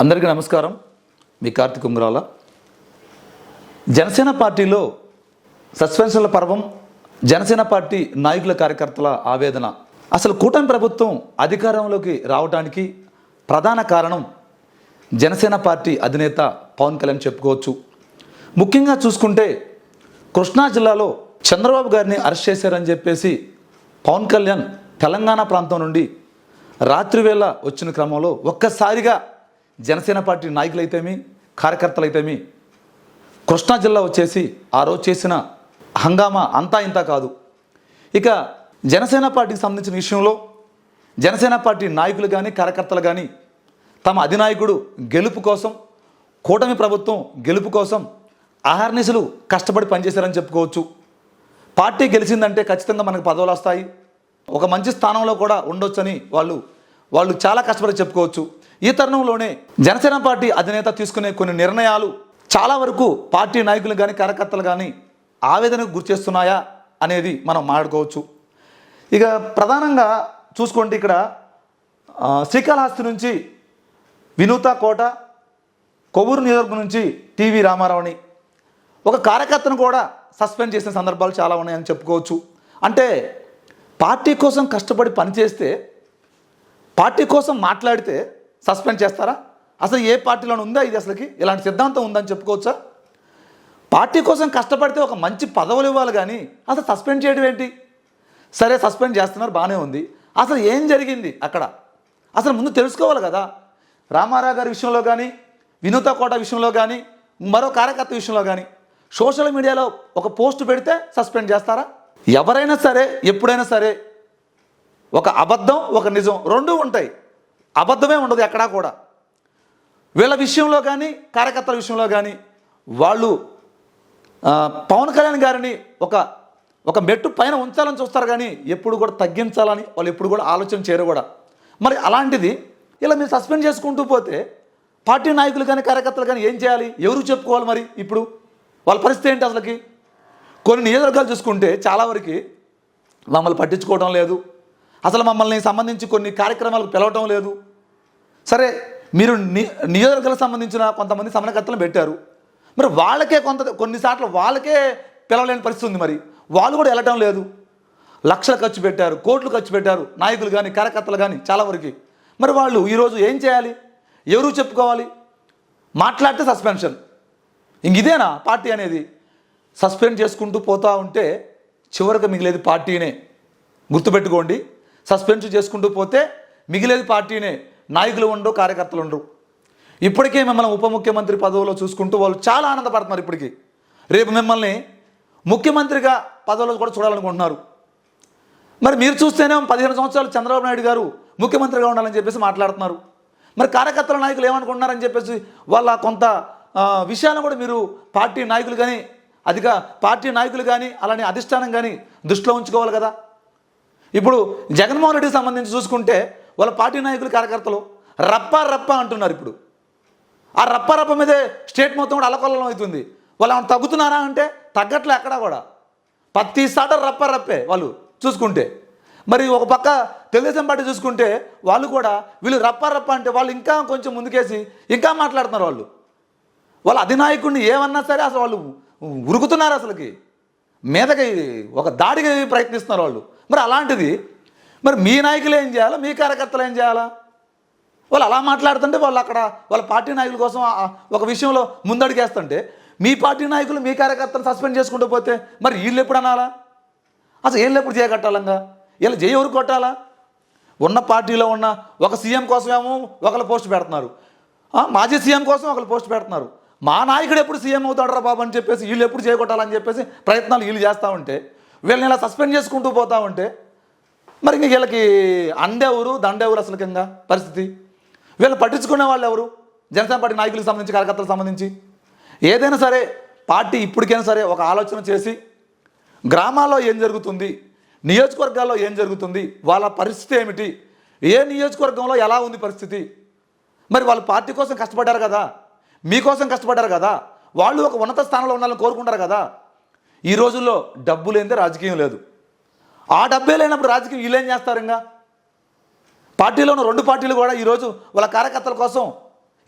అందరికీ నమస్కారం. మీ కార్తీక్ ఉంగరాల. జనసేన పార్టీలో సస్పెన్షన్ల పర్వం జనసేన పార్టీ నాయకుల కార్యకర్తల ఆవేదన. అసలు కూటమి ప్రభుత్వం అధికారంలోకి రావడానికి ప్రధాన కారణం జనసేన పార్టీ అధినేత పవన్ కళ్యాణ్ చెప్పుకోవచ్చు. ముఖ్యంగా చూసుకుంటే కృష్ణా జిల్లాలో చంద్రబాబు గారిని అరెస్ట్ చేశారని చెప్పేసి పవన్ కళ్యాణ్ తెలంగాణ ప్రాంతం నుండి రాత్రివేళ వచ్చిన క్రమంలో ఒక్కసారిగా జనసేన పార్టీ నాయకులైతేమి కార్యకర్తలైతేమి కృష్ణా జిల్లా వచ్చేసి ఆ రోజు చేసిన హంగామా అంతా ఇంత కాదు. ఇక జనసేన పార్టీకి సంబంధించిన విషయంలో జనసేన పార్టీ నాయకులు కానీ కార్యకర్తలు కానీ తమ అధినాయకుడు గెలుపు కోసం కూటమి ప్రభుత్వం గెలుపు కోసం అహర్నిశలు కష్టపడి పనిచేశారని చెప్పుకోవచ్చు. పార్టీ గెలిచిందంటే ఖచ్చితంగా మనకు పదవులు వస్తాయి. ఒక మంచి స్థానంలో కూడా ఉండొచ్చని వాళ్ళు వాళ్ళు చాలా కష్టపడి చెప్పుకోవచ్చు. ఈ తరుణంలోనే జనసేన పార్టీ అధినేత తీసుకునే కొన్ని నిర్ణయాలు చాలా వరకు పార్టీ నాయకులు కానీ కార్యకర్తలు కానీ ఆవేదనకు గురిచేస్తున్నాయా అనేది మనం మాట్లాడుకోవచ్చు. ఇక ప్రధానంగా చూసుకుంటే ఇక్కడ శ్రీకాళహస్తి నుంచి వినూత కోట కొవ్వూరు నియోజకవర్గం నుంచి టీవీ రామారావుని. ఒక కార్యకర్తను కూడా సస్పెండ్ చేసిన సందర్భాలు చాలా ఉన్నాయని చెప్పుకోవచ్చు. అంటే పార్టీ కోసం కష్టపడి పనిచేస్తే పార్టీ కోసం మాట్లాడితే సస్పెండ్ చేస్తారా? అసలు ఏ పార్టీలోనే ఉందా ఇది అసలుకి? ఇలాంటి సిద్ధాంతం ఉందని చెప్పుకోవచ్చా? పార్టీ కోసం కష్టపడితే ఒక మంచి పదవులు ఇవ్వాలి కానీ అసలు సస్పెండ్ చేయడం ఏంటి? సరే సస్పెండ్ చేస్తున్నారు బాగానే ఉంది. అసలు ఏం జరిగింది అక్కడ? అసలు ముందు తెలుసుకోవాలి కదా. రామారావు గారి విషయంలో కానీ వినూత కోట విషయంలో కానీ మరో కార్యకర్త విషయంలో కానీ సోషల్ మీడియాలో ఒక పోస్ట్ పెడితే సస్పెండ్ చేస్తారా? ఎవరైనా సరే ఎప్పుడైనా సరే ఒక అబద్ధం ఒక నిజం రెండూ ఉంటాయి. అబద్ధమే ఉండదు ఎక్కడా కూడా. వీళ్ళ విషయంలో కానీ కార్యకర్తల విషయంలో కానీ వాళ్ళు పవన్ కళ్యాణ్ గారిని ఒక ఒక మెట్టు పైన ఉంచాలని చూస్తారు కానీ ఎప్పుడు కూడా తగ్గించాలని వాళ్ళు ఎప్పుడు కూడా ఆలోచన చేయరు కూడా. మరి అలాంటిది ఇలా మీరు సస్పెండ్ చేసుకుంటూ పోతే పార్టీ నాయకులు కానీ కార్యకర్తలు కానీ ఏం చేయాలి? ఎవరు చెప్పుకోవాలి మరి ఇప్పుడు? వాళ్ళ పరిస్థితి ఏంటి అసలుకి? కొన్ని నియోజకవర్గాలు చూసుకుంటే చాలా వరకు మమ్మల్ని పట్టించుకోవడం లేదు. అసలు మమ్మల్ని సంబంధించి కొన్ని కార్యక్రమాలకు పిలవటం లేదు. సరే మీరు నియోజకవర్గాలకు సంబంధించిన కొంతమంది సమన్వయకర్తలను పెట్టారు. మరి వాళ్ళకే కొంత కొన్నిసార్లు వాళ్ళకే పిలవలేని పరిస్థితి ఉంది మరి. వాళ్ళు కూడా వెళ్ళటం లేదు. లక్షలు ఖర్చు పెట్టారు కోట్లు ఖర్చు పెట్టారు నాయకులు కానీ కార్యకర్తలు కానీ చాలా వరకు. మరి వాళ్ళు ఈరోజు ఏం చేయాలి? ఎవరు చెప్పుకోవాలి? మాట్లాడితే సస్పెన్షన్. ఇంక ఇదేనా పార్టీ అనేది? సస్పెండ్ చేసుకుంటూ పోతూ ఉంటే చివరికి మిగిలేది పార్టీనే. గుర్తుపెట్టుకోండి సస్పెండ్ చేసుకుంటూ పోతే మిగిలేది పార్టీనే. నాయకులు ఉండరు కార్యకర్తలు ఉండరు. ఇప్పటికే మిమ్మల్ని ఉప ముఖ్యమంత్రి పదవిలో చూసుకుంటూ వాళ్ళు చాలా ఆనందపడుతున్నారు ఇప్పటికీ. రేపు మిమ్మల్ని ముఖ్యమంత్రిగా పదవిలో కూడా చూడాలనుకుంటున్నారు. మరి మీరు చూస్తేనే పదిహేను సంవత్సరాలు చంద్రబాబు నాయుడు గారు ముఖ్యమంత్రిగా ఉండాలని చెప్పేసి మాట్లాడుతున్నారు. మరి కార్యకర్తల నాయకులు ఏమనుకుంటున్నారని చెప్పేసి వాళ్ళ కొంత విషయాలను కూడా మీరు పార్టీ నాయకులు కానీ అదిగా పార్టీ నాయకులు కానీ అలానే అధిష్టానం కానీ దృష్టిలో ఉంచుకోవాలి కదా. ఇప్పుడు జగన్మోహన్ రెడ్డికి సంబంధించి చూసుకుంటే వాళ్ళ పార్టీ నాయకులు కార్యకర్తలు రప్ప రప్ప అంటున్నారు ఇప్పుడు. ఆ రప్ప రప్ప మీదే స్టేట్ మొత్తం కూడా అలకొల్లం అవుతుంది. వాళ్ళు ఏమైనా తగ్గుతున్నారా అంటే తగ్గట్లే ఎక్కడా కూడా. ప్రతి సాట రప్ప రప్పే వాళ్ళు చూసుకుంటే. మరి ఒక పక్క తెలుగుదేశం పార్టీ చూసుకుంటే వాళ్ళు కూడా వీళ్ళు రప్ప రప్ప అంటే వాళ్ళు ఇంకా కొంచెం ముందుకేసి ఇంకా మాట్లాడుతున్నారు వాళ్ళు. వాళ్ళ అధినాయకుడిని ఏమన్నా సరే అసలు వాళ్ళు ఉరుకుతున్నారు అసలుకి. మీదకి ఒక దాడికి ప్రయత్నిస్తున్నారు వాళ్ళు. మరి అలాంటిది మరి మీ నాయకులు ఏం చేయాలా? మీ కార్యకర్తలు ఏం చేయాలా? వాళ్ళు అలా మాట్లాడుతుంటే వాళ్ళు అక్కడ వాళ్ళ పార్టీ నాయకుల కోసం ఒక విషయంలో ముందడుగేస్తుంటే మీ పార్టీ నాయకులు మీ కార్యకర్తలు సస్పెండ్ చేసుకుంటూ పోతే మరి వీళ్ళు ఎప్పుడు అనాలా? అసలు వీళ్ళు ఎప్పుడు చేయగట్టాలంగా వీళ్ళు చేయ ఎవరు కొట్టాలా? ఉన్న పార్టీలో ఉన్న ఒక సీఎం కోసమేమో ఒకళ్ళు పోస్ట్ పెడుతున్నారు. మాజీ సీఎం కోసం ఒకరు పోస్ట్ పెడుతున్నారు. మా నాయకుడు ఎప్పుడు సీఎం అవుతాడరా బాబు అని చెప్పేసి వీళ్ళు ఎప్పుడు చేయగొట్టాలని చెప్పేసి ప్రయత్నాలు వీళ్ళు చేస్తూ ఉంటే వీళ్ళని ఇలా సస్పెండ్ చేసుకుంటూ పోతా ఉంటే మరి ఇంక వీళ్ళకి అండెవరు దండెవరు అసలు కింద పరిస్థితి. వీళ్ళు పట్టించుకునే వాళ్ళు ఎవరు? జనసేన పార్టీ నాయకులకు సంబంధించి కార్యకర్తలకు సంబంధించి. ఏదైనా సరే పార్టీ ఇప్పటికైనా సరే ఒక ఆలోచన చేసి గ్రామాల్లో ఏం జరుగుతుంది నియోజకవర్గాల్లో ఏం జరుగుతుంది వాళ్ళ పరిస్థితి ఏమిటి ఏ నియోజకవర్గంలో ఎలా ఉంది పరిస్థితి? మరి వాళ్ళు పార్టీ కోసం కష్టపడ్డారు కదా. మీకోసం కష్టపడ్డారు కదా. వాళ్ళు ఒక ఉన్నత స్థానంలో ఉండాలని కోరుకుంటారు కదా. ఈ రోజుల్లో డబ్బు లేనిదే రాజకీయం లేదు. ఆ డబ్బే లేనప్పుడు రాజకీయం వీళ్ళేం చేస్తారు ఇంకా? పార్టీలో ఉన్న రెండు పార్టీలు కూడా ఈరోజు వాళ్ళ కార్యకర్తల కోసం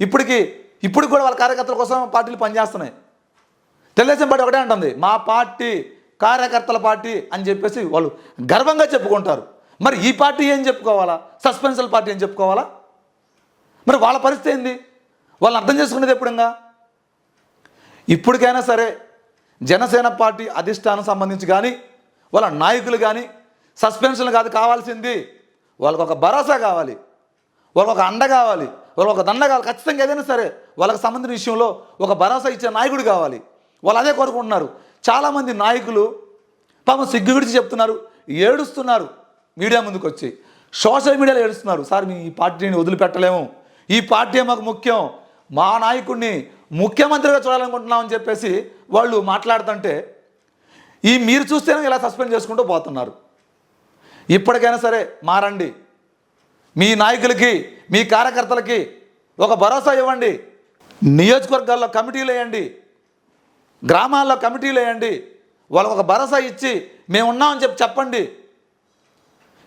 ఇప్పటికి ఇప్పుడు కూడా వాళ్ళ కార్యకర్తల కోసం పార్టీలు పనిచేస్తున్నాయి. తెలుగుదేశం పార్టీ ఒకటే ఉంటుంది మా పార్టీ కార్యకర్తల పార్టీ అని చెప్పేసి వాళ్ళు గర్వంగా చెప్పుకుంటారు. మరి ఈ పార్టీ ఏం చెప్పుకోవాలా? సస్పెన్షల్ పార్టీ ఏం చెప్పుకోవాలా? మరి వాళ్ళ పరిస్థితి ఏంది? వాళ్ళని అర్థం చేసుకునేది ఎప్పుడంగా? ఇప్పటికైనా సరే జనసేన పార్టీ అధిష్టానం సంబంధించి కానీ వాళ్ళ నాయకులు కానీ సస్పెన్షన్ కాదు కావాల్సింది వాళ్ళకు ఒక భరోసా కావాలి. వాళ్ళకు ఒక అండ కావాలి. వాళ్ళకు ఒక దండ కావాలి. ఖచ్చితంగా ఏదైనా సరే వాళ్ళకి సంబంధించిన విషయంలో ఒక భరోసా ఇచ్చే నాయకుడు కావాలి. వాళ్ళు అదే కోరుకుంటున్నారు. చాలామంది నాయకులు పాపం సిగ్గు విడిచి చెప్తున్నారు ఏడుస్తున్నారు మీడియా ముందుకు వచ్చి సోషల్ మీడియాలో ఏడుస్తున్నారు. సార్ మీ ఈ పార్టీని వదిలిపెట్టలేము. ఈ పార్టీ మాకు ముఖ్యం. మా నాయకుడిని ముఖ్యమంత్రిగా చూడాలనుకుంటున్నామని చెప్పేసి వాళ్ళు మాట్లాడుతుంటే ఈ మీరు చూస్తేనే ఇలా సస్పెండ్ చేసుకుంటూ పోతున్నారు. ఇప్పటికైనా సరే మారండి. మీ నాయకులకి మీ కార్యకర్తలకి ఒక భరోసా ఇవ్వండి. నియోజకవర్గాల్లో కమిటీలు వేయండి. గ్రామాల్లో కమిటీలు వేయండి. వాళ్ళకు ఒక భరోసా ఇచ్చి మేము ఉన్నామని చెప్పి చెప్పండి.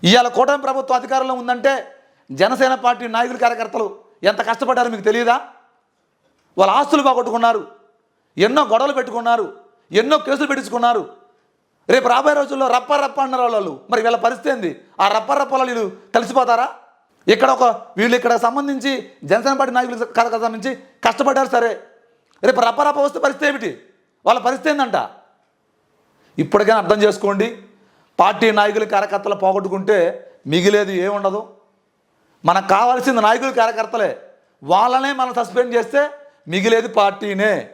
ఇవాళ కూటమి ప్రభుత్వం అధికారంలో ఉందంటే జనసేన పార్టీ నాయకులు కార్యకర్తలు ఎంత కష్టపడ్డారో మీకు తెలియదా? వాళ్ళ ఆస్తులు బాగొట్టుకున్నారు ఎన్నో గొడవలు పెట్టుకున్నారు. ఎన్నో కేసులు పెట్టించుకున్నారు. రేపు రాబోయే రోజుల్లో రప్ప రప్ప అన్నారు వాళ్ళు. మరి వీళ్ళ పరిస్థితి ఏంది? ఆ రప్ప రప్పలో వీళ్ళు కలిసిపోతారా? ఇక్కడ ఒక వీళ్ళు ఇక్కడ సంబంధించి జనసేన పార్టీ నాయకులు కథ సంబంధించి కష్టపడ్డారు సరే. రేపు రప్ప రప్ప వస్తే పరిస్థితి ఏమిటి? వాళ్ళ పరిస్థితి ఏందంట? ఇప్పటికైనా అర్థం చేసుకోండి. పార్టీ నాయకులు కార్యకర్తలు పోగొట్టుకుంటే మిగిలేది ఏముండదు. మనకు కావాల్సింది నాయకులు కార్యకర్తలే. వాళ్ళనే మనం సస్పెండ్ చేస్తే మిగిలేది పార్టీనే.